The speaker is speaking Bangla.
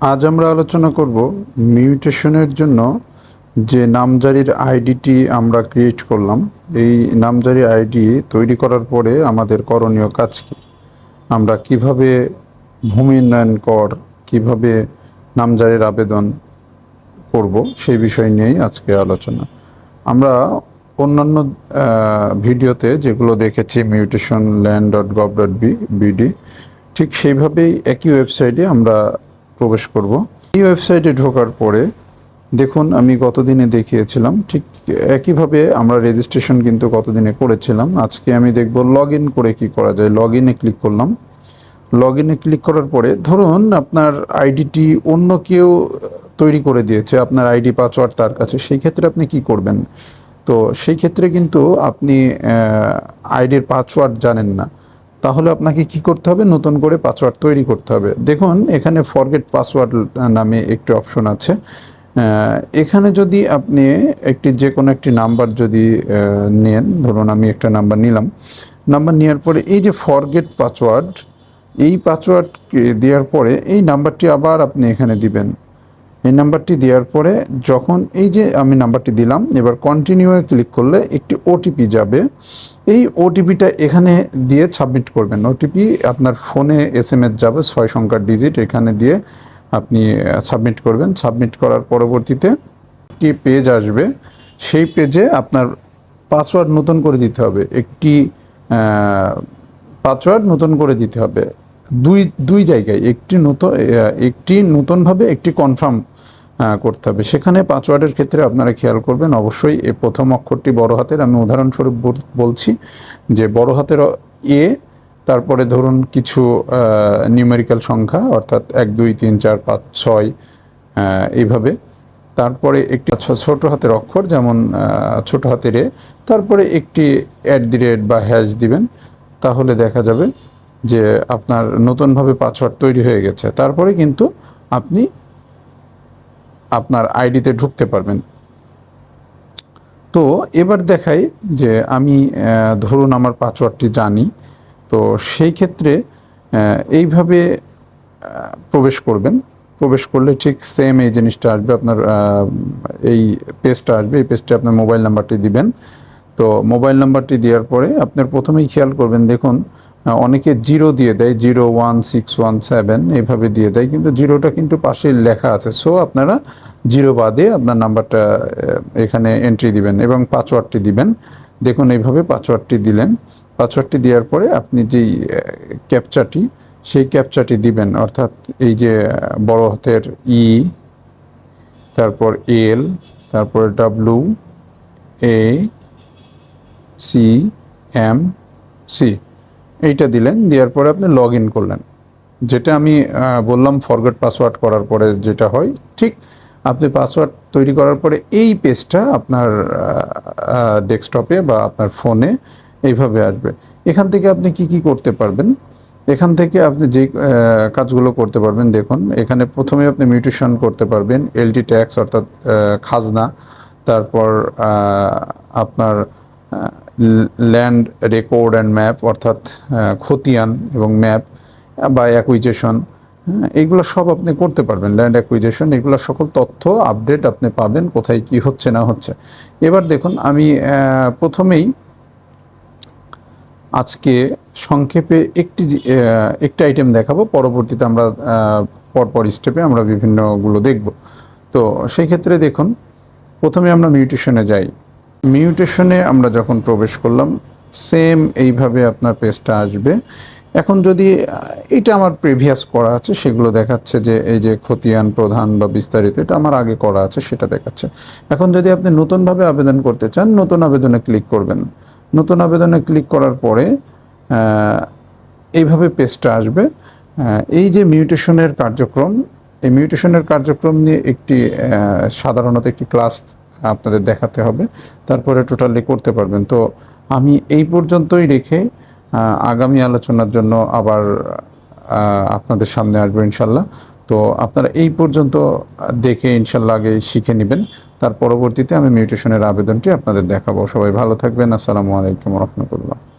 আজ আমরা আলোচনা করব মিউটেশনের জন্য যে নামজারির আইডিটি আমরা ক্রিয়েট করলাম। এই নামজারি আইডি তৈরি করার পরে আমাদের করণীয় কাজ কি? আমরা কীভাবে ভূমি উন্নয়ন কর, কীভাবে নামজারির আবেদন করব সেই বিষয় নিয়েই আজকে আলোচনা। আমরা অন্যান্য ভিডিওতে যেগুলো দেখেছি mutation land dot gov dot BD ঠিক সেইভাবেই একই ওয়েবসাইটে আমরা প্রবেশ করব। এই ওয়েবসাইটে ঢোকার পরে দেখুন, আমি গতদিনে দেখিয়েছিলাম, ঠিক একইভাবে আমরা রেজিস্ট্রেশন কিন্তু গতদিনে করেছিলাম। আজকে আমি দেখব লগ করে কি করা যায়। লগ ক্লিক করলাম। লগ ক্লিক করার পরে ধরুন আপনার আইডিটি অন্য কেউ তৈরি করে দিয়েছে, আপনার আইডি পাসওয়ার্ড তার কাছে, সেই ক্ষেত্রে আপনি কি করবেন? তো সেই ক্ষেত্রে কিন্তু আপনি আইডির পাসওয়ার্ড জানেন না। তাহলে আপনাকে কি করতে হবে? নতুন করে পাসওয়ার্ড তৈরি করতে হবে। দেখুন, এখানে ফরগেট পাসওয়ার্ড নামে একটি অপশন আছে। এখানে যদি আপনি একটি যে কোনো একটি নাম্বার যদি নেন, ধরুন আমি একটা নাম্বার নিলাম। নাম্বার নেওয়ার পরে এই যে ফরগেট পাসওয়ার্ড এই পাসওয়ার্ড দেওয়ার পরে এই নাম্বারটি আবার আপনি এখানে দিবেন। এই নাম্বারটি দেওয়ার পরে যখন এই যে আমি নাম্বারটি দিলাম, এবার কন্টিনিউয়ে ক্লিক করলে একটি ওটিপি যাবে। এই ওটিপিটা এখানে দিয়ে সাবমিট করবেন। ওটিপি আপনার ফোনে এস এম এস যাবে, ছয় সংখ্যার ডিজিট এখানে দিয়ে আপনি সাবমিট করবেন। সাবমিট করার পরবর্তীতে একটি পেজ আসবে। সেই পেজে আপনার পাসওয়ার্ড নতুন করে দিতে হবে। একটি পাসওয়ার্ড নতুন করে দিতে হবে। দুই দুই জায়গায়, একটি নতুন একটি নতুনভাবে, একটি কনফার্ম করতে হবে। সেখানে পাসওয়ার্ডের ক্ষেত্রে আপনারা খেয়াল করবেন, অবশ্যই এই প্রথম অক্ষরটি বড় হাতের। আমি উদাহরণস্বরূপ বলছি যে বড় হাতের এ, তারপরে ধরুন কিছু নিউমেরিক্যাল সংখ্যা, অর্থাৎ এক, দুই, তিন, চার, পাঁচ, ছয় এইভাবে। তারপরে একটি ছোট হাতের অক্ষর, যেমন ছোট হাতের এ। তারপরে একটি অ্যাট দি রেট বা হ্যাশ দিবেন, তাহলে দেখা যাবে যে আপনার নতুনভাবে পাসওয়ার্ড তৈরি হয়ে গেছে। তারপরে কিন্তু আপনি আপনার আইডিতে ঢুকতে পারবেন। তো এবার দেখাই যে আমি ধরুন আমার পাসওয়ার্ডটি জানি, তো সেই ক্ষেত্রে এইভাবে প্রবেশ করবেন। প্রবেশ করলে ঠিক সেম এই জিনিসটা আসবে, আপনার এই পেজটা আসবে, এই পেজটা আপনার মোবাইল নাম্বারটি দিবেন। তো মোবাইল নাম্বারটি দেওয়ার পরে আপনার প্রথমেই খেয়াল করবেন, দেখুন অনেকে জিরো দিয়ে দেয়, zero, one, six, one, seven, এইভাবে দিয়ে দেয়, কিন্তু জিরোটা কিন্তু পাশে লেখা আছে। সো আপনারা জিরো বাদে আপনার নাম্বারটা এখানে এন্ট্রি দিবেন এবং পাসওয়ার্ডটি দিবেন। দেখুন, এইভাবে পাসওয়ার্ডটি দিলেন। পাসওয়ার্ডটি দেওয়ার পরে আপনি যেই ক্যাপচাটি সেই ক্যাপচাটি দিবেন। অর্থাৎ এই যে বড় হাতের ই তারপর এল তারপর W A C M C এইটা দিলেন, দেওয়ার পরে আপনি লগ ইন করলেন। যেটা আমি বললাম ফরগেট পাসওয়ার্ড করার পরে যেটা হয়, ঠিক আপনি পাসওয়ার্ড তৈরি করার পরে এই পেজটা আপনার ডেস্কটপে বা আপনার ফোনে এইভাবে আসবে। এখান থেকে আপনি কি কি করতে পারবেন? এখান থেকে আপনি যে কাজগুলো করতে পারবেন, দেখুন, এখানে প্রথমে আপনি মিউটেশন করতে পারবেন এলটি ট্যাক্স অর্থাৎ খাজনা, তারপর আপনার ল্যান্ড রেকর্ড অ্যান্ড ম্যাপ অর্থাৎ খতিয়ান এবং ম্যাপ বা অ্যাকুইজেশন এইগুলো সব আপনি করতে পারবেন। ল্যান্ড অ্যাকুইজেশন এগুলো সকল তথ্য আপডেট আপনি পাবেন কোথায় কি হচ্ছে, না হচ্ছে। এবার দেখুন, আমি প্রথমেই আজকে সংক্ষেপে একটি একটি আইটেম দেখাবো। পরবর্তীতে আমরা পরপর স্টেপে আমরা বিভিন্নগুলো দেখব। তো সেই ক্ষেত্রে দেখুন, প্রথমে আমরা মিউটেশনে যাই। মিউটেশনে আমরা যখন প্রবেশ করলাম সেম এইভাবে আপনার পেজটা আসবে। এখন যদি, এটা আমার প্রিভিয়াস করা আছে, সেগুলো দেখাচ্ছে যে, এই যে খতিয়ান প্রধান বা বিস্তারিত, এটা আমার আগে করা আছে, সেটা দেখাচ্ছে। এখন যদি আপনি নতুনভাবে আবেদন করতে চান, নতুন আবেদনে ক্লিক করবেন। নতুন আবেদনে ক্লিক করার পরে এইভাবে পেজটা আসবে। এই যে মিউটেশনের কার্যক্রম, এই মিউটেশনের কার্যক্রম নিয়ে একটি সাধারণত একটি ক্লাস আপনাদের দেখাতে হবে। তারপরে টোটালি করতে পারবেন। তো আমি এই পর্যন্তই রেখে আগামী আলোচনার জন্য আবার আপনাদের সামনে আসব ইনশাল্লাহ। তো আপনারা এই পর্যন্ত দেখে ইনশাল্লাহ আগে শিখে নেবেন। তার পরবর্তীতে আমি মিউটেশনের আবেদনটি আপনাদের দেখাবো। সবাই ভালো থাকবেন। আসসালামু আলাইকুম রহমতুল্লাহ।